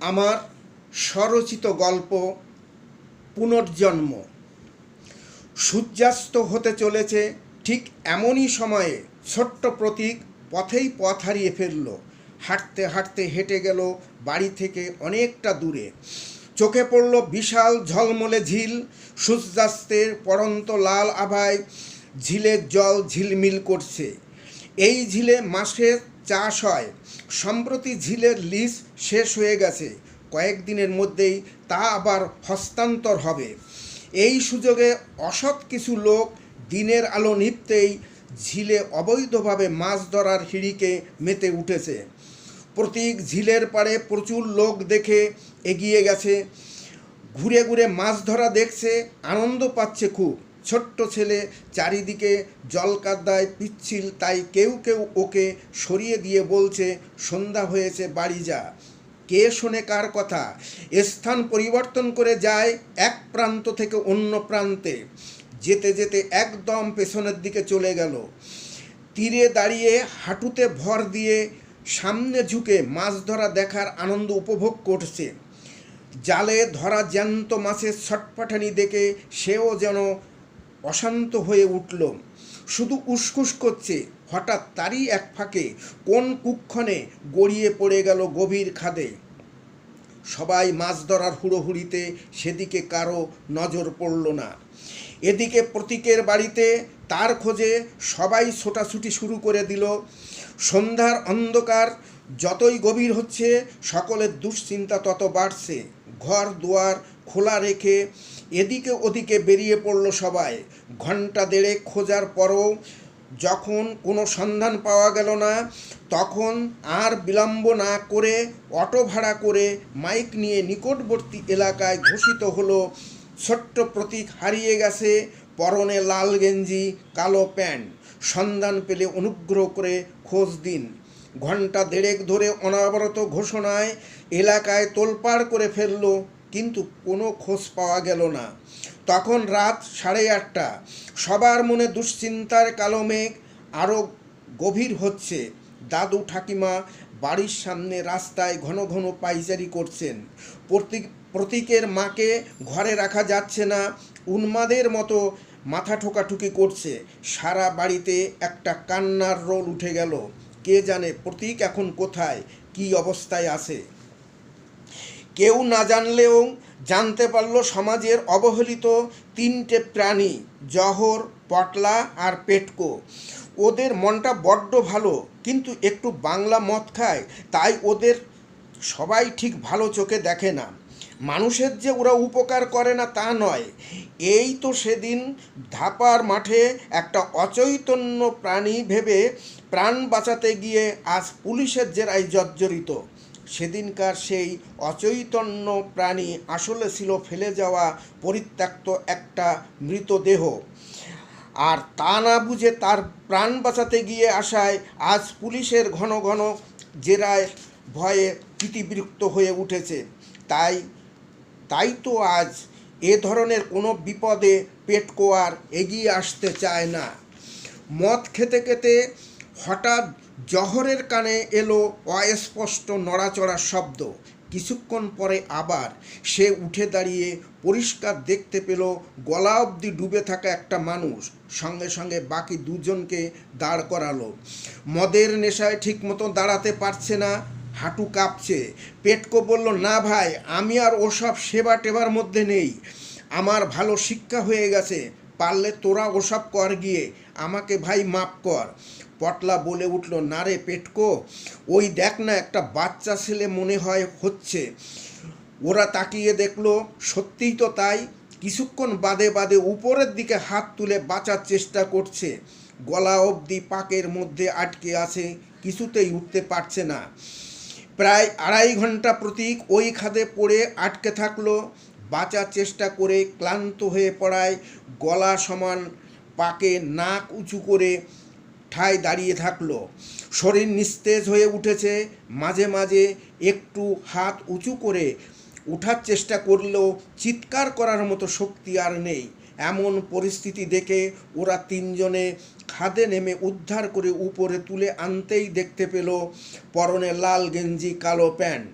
আমার স্বরচিত গল্প পুনর্জন্ম। সূর্যাস্ত হতে চলেছে ঠিক এমনই সময়ে ছোট্ট প্রতীক পথেই পথ হারিয়ে ফেলল। হাঁটতে হাঁটতে হেঁটে গেল বাড়ি থেকে অনেকটা দূরে। চোখে পড়ল বিশাল ঝলমলে ঝিল, সূর্যাস্তের পড়ন্ত লাল আভায় ঝিলের জল ঝিলমিল করছে। এই ঝিলে মাসের চাষ হয় সম্প্রতি ঝিলের লিজ শেষ হয়ে গেছে। কয়েকদিনের মধ্যেই তা আবার হস্তান্তর হবে। এই সুযোগে অসৎ কিছু লোক দিনের আলো নিভতেই ঝিলে অবৈধভাবে মাছ ধরার হিড়িকে মেতে উঠেছে। প্রতীক ঝিলের পাড়ে প্রচুর লোক দেখে এগিয়ে গেছে। ঘুরে ঘুরে মাছ ধরা দেখছে, আনন্দ পাচ্ছে খুব। ছোট্ট ছেলে চারিদিকে জলকাদায় পিচ্ছিল, তাই কেউ কেউ ওকে সরিয়ে দিয়ে বলছে, সন্ধ্যা হয়েছে, বাড়ি যা। কে শোনে কার কথা? স্থান পরিবর্তন করে যায় এক প্রান্ত থেকে অন্য প্রান্তে। যেতে যেতে একদম পেছনের দিকে চলে গেল। তীরে দাঁড়িয়ে হাঁটুতে ভর দিয়ে সামনে ঝুঁকে মাছ ধরা দেখার আনন্দ উপভোগ করছে। জালে ধরা জ্যান্ত মাছের ছটপাঠানি দেখে সেও যেন অশান্ত হয়ে উঠল। শুধু উসকুস করছে, হঠাৎ তারই এক ফাঁকে কোন কুক্ষণে গড়িয়ে পড়ে গেল গভীর খাদে। সবাই মাছ ধরার হুড়োহুড়িতে সেদিকে কারও নজর পড়ল না। এদিকে প্রতীকের বাড়িতে তার খোঁজে সবাই ছোটাছুটি শুরু করে দিল। সন্ধ্যার অন্ধকার, যতই গভীর হচ্ছে, সকলের দুশ্চিন্তা তত বাড়ছে। ঘর দুয়ার খোলা রেখে এদিকে ওদিকে বেরিয়ে পড়ল সবাই। ঘণ্টা দেড়েক খোঁজার পরও যখন কোনো সন্ধান পাওয়া গেল না, তখন আর বিলম্ব না করে অটো ভাড়া করে মাইক নিয়ে নিকটবর্তী এলাকায় ঘোষিত হলো, ছোট্ট প্রতীক হারিয়ে গেছে, পরনে লাল গেঞ্জি, কালো প্যান্ট। সন্ধান পেলে অনুগ্রহ করে খোঁজ দিন। ঘণ্টা দেড়েক ধরে অনাবরত ঘোষণায় এলাকায় তোলপাড় করে ফেলল কিন্তু কোনো খোঁজ পাওয়া গেল না। তখন রাত সাড়ে আটটা। সবার মনে দুশ্চিন্তার কালো মেঘ আরও গভীর হচ্ছে। দাদু ঠাকিমা বাড়ির সামনে রাস্তায় ঘন ঘন পাইচারি করছেন। প্রতীক, প্রতীকের মাকে ঘরে রাখা যাচ্ছে না। উন্মাদের মতো মাথা ঠোকাঠুকি করছে। সারা বাড়িতে একটা কান্নার রোল উঠে গেল। কে জানে প্রতীক এখন কোথায়, কী অবস্থায় আছে। কেউ না জানলেও জানতে পারল সমাজের অবহেলিত তিনটে প্রাণী, জহর, পটলা আর পেটকো। ওদের মনটা বড্ড ভালো, কিন্তু একটু বাংলা মদ খায়, তাই ওদের সবাই ঠিক ভালো চোখে দেখে না। মানুষের যে ওরা উপকার করে না তা নয়। এই তো সেদিন ধাপার মাঠে একটা অচৈতন্য প্রাণী ভেবে প্রাণ বাঁচাতে গিয়ে আজ পুলিশের জেরায় জর্জরিত। সেদিনকার সেই অচৈতন্য প্রাণী আসলে ছিল ফেলে যাওয়া পরিত্যক্ত একটা মৃতদেহ। আর তা না বুঝে তার প্রাণ বাঁচাতে গিয়ে আসায় আজ পুলিশের ঘন ঘন জেরায় ভয়ে ভীতিবিরক্ত হয়ে উঠেছে। তাই তাই তো আজ এ ধরনের কোনো বিপদে পেটকো আর এগিয়ে আসতে চায় না। মদ খেতে খেতে হঠাৎ জহরের কানে এলো অস্পষ্ট নড়াচড়ার শব্দ। কিছুক্ষণ পরে আবার সে উঠে দাঁড়িয়ে পরিষ্কার দেখতে পেল গলা অবধি ডুবে থাকা একটা মানুষ, সঙ্গে সঙ্গে বাকি দুজনকে দাঁড় করালো। মদের নেশায় ঠিকমতো দাঁড়াতে পারছে না, হাঁটু কাঁপছে। পেটকো বলল, না ভাই, আমি আর ওসব সেবা টেবার মধ্যে নেই। আমার ভালো শিক্ষা হয়ে গেছে, পারলে তোরা ওসব কর গিয়ে। আমাকে ভাই মাপ কর। পটলা বলে উঠল, না রে পেটকো, ওই দেখ না একটা বাচ্চা ছেলে মনে হয় হচ্ছে। ওরা তাকিয়ে দেখল, সত্যিই তো তাই। কিছুক্ষণ বাদে বাদে উপরের দিকে হাত তুলে বাঁচার চেষ্টা করছে। গলা অবধি পাকের মধ্যে আটকে আছে, কিছুতেই উঠতে পারছে না। প্রায় আড়াই ঘণ্টা প্রতীক ওই খাদে পড়ে আটকে থাকল। বাঁচার চেষ্টা করে ক্লান্ত হয়ে পড়ায়, গলা সমান পাকে নাক উঁচু করে ঠায় দাঁড়িয়ে থাকল। শরীর নিস্তেজ হয়ে উঠেছে। মাঝে মাঝে একটু হাত উঁচু করে ওঠার চেষ্টা করলেও চিৎকার করার মতো শক্তি আর নেই। এমন পরিস্থিতি দেখে ওরা তিনজনে খাদে নেমে উদ্ধার করে উপরে তুলে আনতেই দেখতে পেল পরনে লাল গেঞ্জি, কালো প্যান্ট।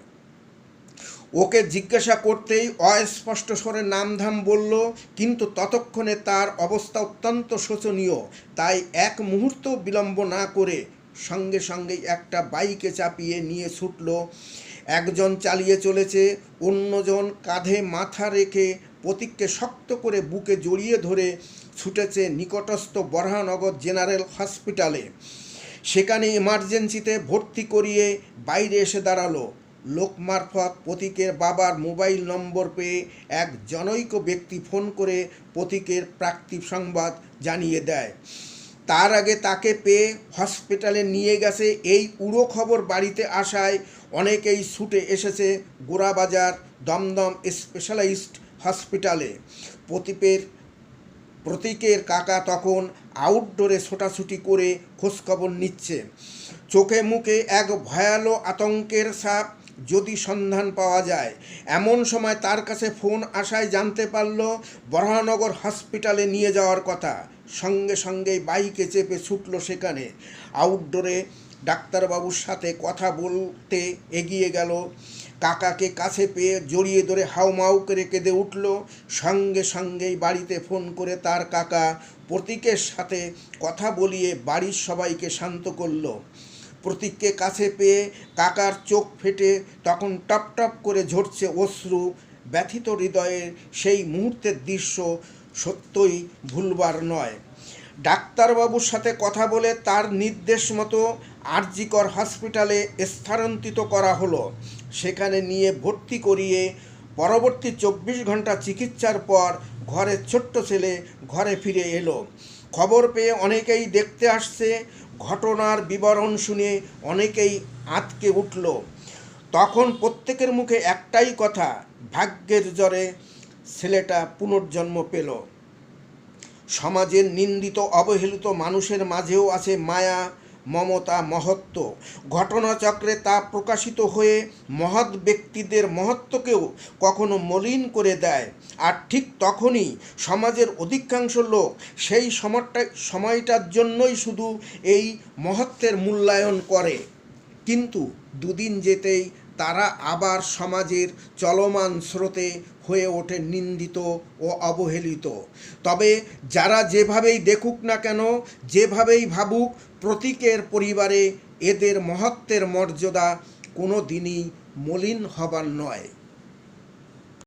ওকে জিজ্ঞাসা করতেই অস্পষ্ট স্বরে নামধাম বলল, কিন্তু ততক্ষণে তার অবস্থা অত্যন্ত শোচনীয়। তাই এক মুহূর্ত বিলম্ব না করে সঙ্গে সঙ্গেই একটা বাইকে চাপিয়ে নিয়ে ছুটল। একজন চালিয়ে চলেছে, অন্যজন কাঁধে মাথা রেখে প্রতীককে শক্ত করে বুকে জড়িয়ে ধরে ছুটেছে নিকটস্থ বরহানগর জেনারেল হসপিটালে। সেখানে ইমার্জেন্সিতে ভর্তি করিয়ে বাইরে এসে দাঁড়াল। লোক মারফত প্রতীকের বাবার মোবাইল নম্বর পেয়ে এক জনৈক ব্যক্তি ফোন করে প্রতীকের প্রাপ্তি সংবাদ জানিয়ে দেয়। তার আগে তাকে পেয়ে হসপিটালে নিয়ে গেছে। এই উড়ো খবর বাড়িতে আসায় অনেকেই ছুটে এসেছে গোড়াবাজার দমদম স্পেশালাইজড হসপিটালে। প্রতীপের, প্রতীকের কাকা তখন আউটডোরে ছোটাছুটি করে খোঁজখবর নিচ্ছে। চোখে মুখে এক ভয়ালো আতঙ্কের সাপ যদি সন্ধান পাওয়া যায়। এমন সময় তার কাছে ফোন আসায় জানতে পারল, বরহানগর হসপিটালে নিয়ে যাওয়ার কথা। সঙ্গে সঙ্গেই বাইকে চেপে ছুটল সেখানে। আউটডোরে ডাক্তারবাবুর সাথে কথা বলতে এগিয়ে গেল। কাকাকে কাছে পেয়ে জড়িয়ে ধরে হাউমাউ করে কেঁদে উঠল। সঙ্গে সঙ্গেই বাড়িতে ফোন করে তার কাকা প্রতীকের সাথে কথা বলিয়ে বাড়ির সবাইকে শান্ত করল। প্রতীককে কাছে পেয়ে কাকার চোখ ফেটে তখন টপ টপ করে ঝরছে অশ্রু, ব্যথিত হৃদয়ের সেই মুহূর্তের দৃশ্য সত্যই ভুলবার নয়। ডাক্তারবাবুর সাথে কথা বলে তার নির্দেশ মতো আরজিকর হসপিটালে স্থানান্তরিত করা হলো। সেখানে নিয়ে ভর্তি করিয়ে পরবর্তী চব্বিশ ঘণ্টা চিকিৎসার পর ঘরের ছোট্ট ছেলে ঘরে ফিরে এলো। খবর পেয়ে অনেকেই দেখতে আসছে ঘটনার বিবরণ শুনে অনেকেই আঁতকে উঠল। তখন প্রত্যেকের মুখে একটাই কথা, ভাগ্যের জ্বরে ছেলেটা পুনর্জন্ম পেল। সমাজের নিন্দিত, অবহেলিত মানুষের মাঝেও আছে মায়া মমতা মহত্ব ঘটনাচক্রে তা প্রকাশিত হয়ে মহৎ ব্যক্তিদের মহত্বকেও কখনো মলিন করে দেয়। আর ঠিক তখনই সমাজের অধিকাংশ লোক সেই সময়টা, সময়টার জন্যই শুধু এই মহত্বের মূল্যায়ন করে। কিন্তু দুদিন যেতেই তারা আবার সমাজের চলমান স্রোতে হয়ে ওঠে নিন্দিত ও অবহেলিত। তবে যারা যেভাবেই দেখুক না কেন, যেভাবেই ভাবুক, প্রতীকের পরিবারে এদের মহত্বের মর্যাদা কোনো দিনই মলিন হবার নয়।